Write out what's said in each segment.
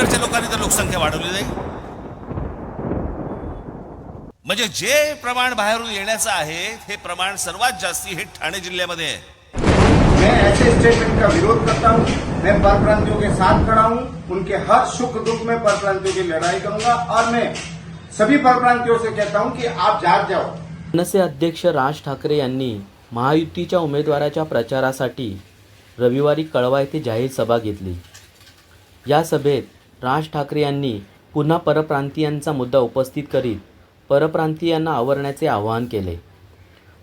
तिकडच्या लोकांनी तर लोकसंख्या वाढवली नाही. म्हणजे जे प्रमाण बाहेरून येण्याचं आहे हे प्रमाण सर्वात जास्ती हे ठाणे जिल्ह्यामध्ये आहे. मैं ऐसे स्टेटमेंट का विरोध करता हूँ मैं परप्रांतियों के साथ खड़ा हूँ उनके हर सुख दुख में परप्रांतियों की लड़ाई करूंगा और मैं सभी परप्रांतियों से कहता हूँ कि आप जाग जाओ। मनसे अध्यक्ष राज ठाकरे यांनी महायुतीच्या उमेदवाराच्या प्रचारासाठी रविवारी कळवा येथे जाहीर सभा घेतली. या सभेत राज ठाकरे यांनी पुन्हा परप्रांतीयांचा मुद्दा उपस्थित करीत परप्रांतीयांना आवरण्याचे आवाहन केले.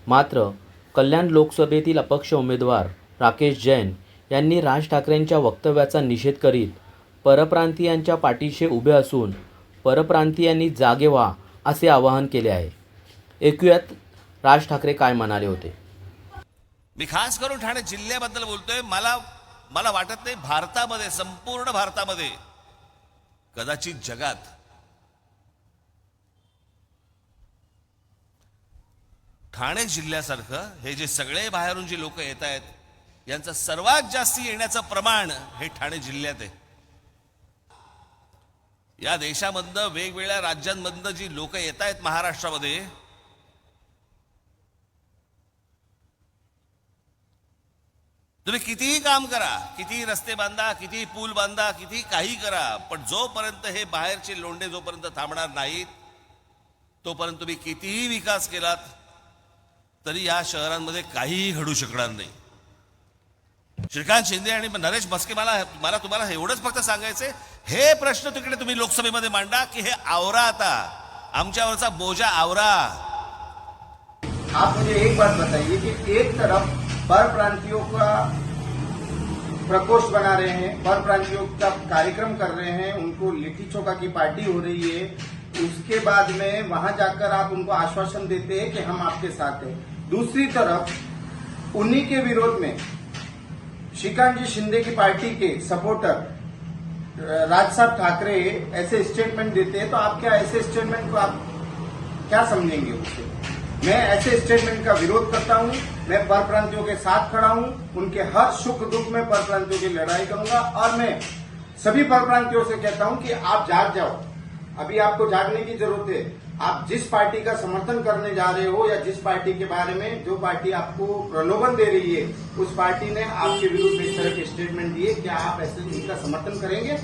मात्र कल्याण लोकसभेतील अपक्ष उमेदवार राकेश जैन यांनी राज ठाकरेंच्या वक्तव्याचा निषेध करीत परप्रांतीयांच्या पाठीशी उभे असून परप्रांतीयांनी जागे व्हा असे आवाहन केले आहे. ऐकूयात राज ठाकरे काय म्हणाले होते. मी खास करून ठाणे जिल्ह्याबद्दल बोलतोय. मला मला वाटत नाही भारतामध्ये संपूर्ण भारतामध्ये कदाचित जगात ठाणे जिल्ह्यासारखं हे जे सगळे बाहेरून जे लोक येत आहेत यांचं सर्वात जास्ती येण्याचं प्रमाण हे ठाणे जिल्ह्यात आहे. या देशामधनं वेगवेगळ्या राज्यांमधनं जी लोक येत आहेत महाराष्ट्रामध्ये तुम्ही कितीही काम करा किती रस्ते बांधा किती पूल बांधा किती काही करा पण जोपर्यंत हे बाहेरचे लोंढे जोपर्यंत थांबणार नाहीत तोपर्यंत तुम्ही कितीही विकास केलात तरी या शहरांमध्ये काहीही घडू शकणार नाही. श्रीकांत शिंदे आणि नरेश भस्के मला मला तुम्हाला एवढंच फक्त सांगायचंय हे प्रश्न तिकडे तुम्ही लोकसभेमध्ये मांडा की हे आवरा आता. आमच्यावरचा बोजा आवरा. आप मुझे एक बात बताइए कि एक तरफ पर प्रांतियों का प्रकोष्ठ बना रहे हैं। पर प्रांतियों का कार्यक्रम कर रहे हैं। उनको लिट्टी चोखा की पार्टी हो रही है। उसके बाद में वहाँ जाकर आप उनको आश्वासन देते हैं कि हम आपके साथ हैं। दूसरी तरफ़, उन्हीं के विरोध में श्रीकांत जी शिंदे की पार्टी के सपोर्टर राज साहब ठाकरे ऐसे स्टेटमेंट देते हैं। तो आप क्या ऐसे स्टेटमेंट को आप क्या समझेंगे उससे? मैं ऐसे स्टेटमेंट का विरोध करता हूँ, मैं परप्रांतियों के साथ खड़ा हूँ, उनके हर सुख दुख में परप्रांतियों की लड़ाई करूँगा और मैं सभी परप्रांतियों से कहता हूँ कि आप जाग जाओ। अभी आपको जागने की ज़रूरत है। आप जिस पार्टी का समर्थन करने जा रहे हो या जिस पार्टी के बारे में जो पार्टी आपको प्रलोभन दे रही है, उस पार्टी ने आपके विरुद्ध इस तरह के स्टेटमेंट दिए, क्या आप ऐसे इनका समर्थन करेंगे?